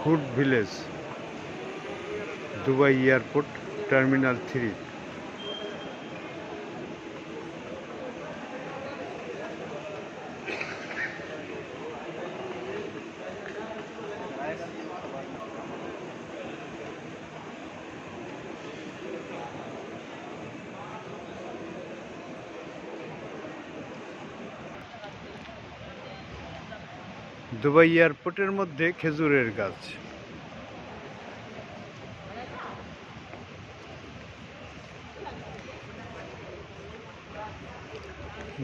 Food village Dubai airport terminal three. Dubai এয়ারপোর্টের মধ্যে খেজুরের গাছ।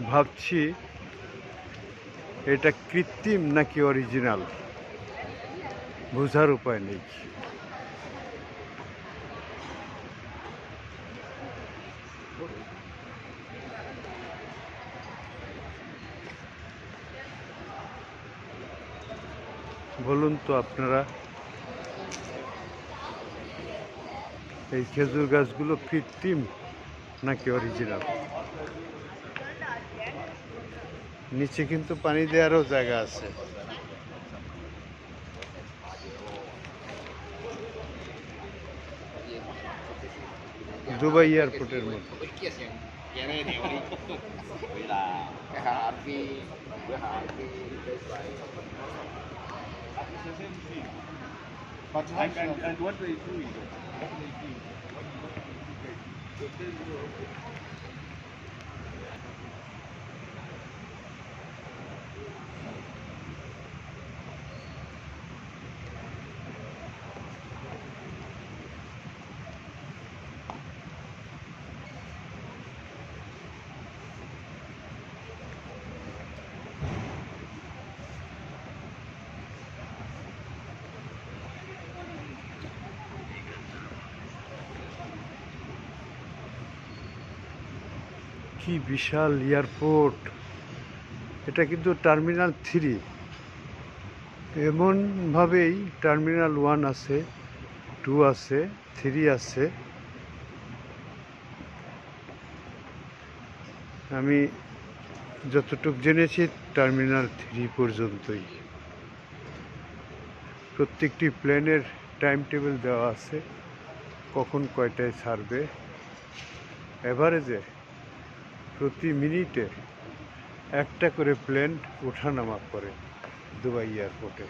ভাবছি এটা কৃত্রিম নাকি অরিজিনাল? বোঝার উপায় নেই। বলুন তো আপনারা এই খেজুর গাছগুলো কৃত্রিম নাকি অরিজিনাল নিচে কিন্তু পানি দেওয়ারও জায়গা আছে দুবাই এয়ারপোর্টের মধ্যে It's the same thing. But and, and, and, and what they do is, what they do, what they do, they tell you, okay, কি বিশাল এয়ারপোর্ট। এটা কিন্তু টার্মিনাল থ্রি। এমনভাবেই টার্মিনাল ওয়ান আছে, টু আছে, থ্রি আছে। আমি যতটুক জেনেছি, টার্মিনাল থ্রি পর্যন্তই। প্রত্যেকটি প্লেনের টাইম টেবিল দেওয়া আছে। কখন কয়টায় ছাড়বে? এভারেজে প্রতি মিনিটে একটা করে প্লেন ওঠানামা করে দুবাই এয়ারপোর্টে।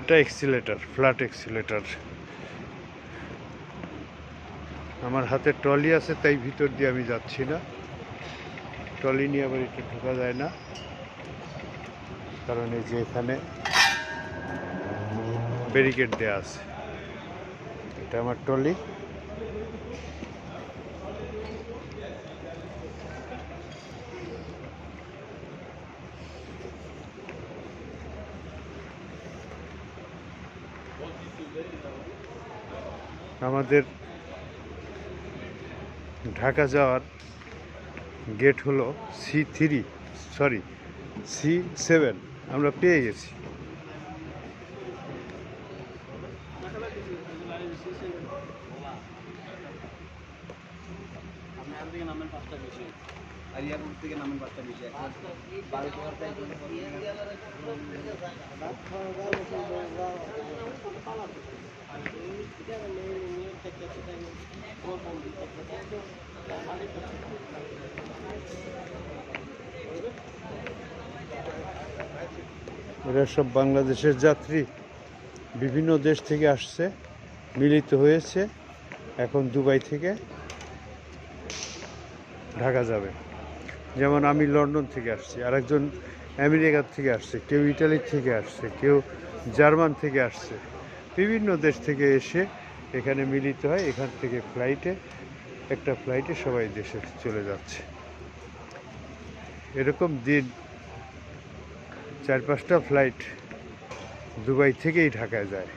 এটা এক্সিলেটার, ফ্ল্যাট এক্সিলেটার। আমার হাতে ট্রলি আছে, তাই ভিতর দিয়ে আমি যাচ্ছি না। ট্রলি নিয়ে আবার একটু ঢোকা যায় না। কারণ এই যে এখানে ব্যারিকেড দেওয়া আছে। এটা আমার ট্রলি। আমাদের ঢাকা যাওয়ার গেট হলো C three sorry C seven আমরা পেয়ে গেছি। আপনার থেকে নামেন পাঁচটা বেশি। আর এয়ারপোর্ট থেকে নামেন পাঁচটা বেশি। এরা সব বাংলাদেশের যাত্রী। বিভিন্ন দেশ থেকে আসছে, মিলিত হয়েছে। এখন দুবাই থেকে ঢাকা যাবে। যেমন আমি লন্ডন থেকে আসছি, আরেকজন আমেরিকার থেকে আসছে, কেউ ইটালির থেকে আসছে, কেউ জার্মান থেকে আসছে। বিভিন্ন দেশ থেকে এসে এখানে মিলিত হয়, এখান থেকে ফ্লাইটে একটা ফ্লাইটে সবাই দেশে চলে যাচ্ছে। এরকম দিন, চার পাঁচটা ফ্লাইট দুবাই থেকেই ঢাকায় যায়।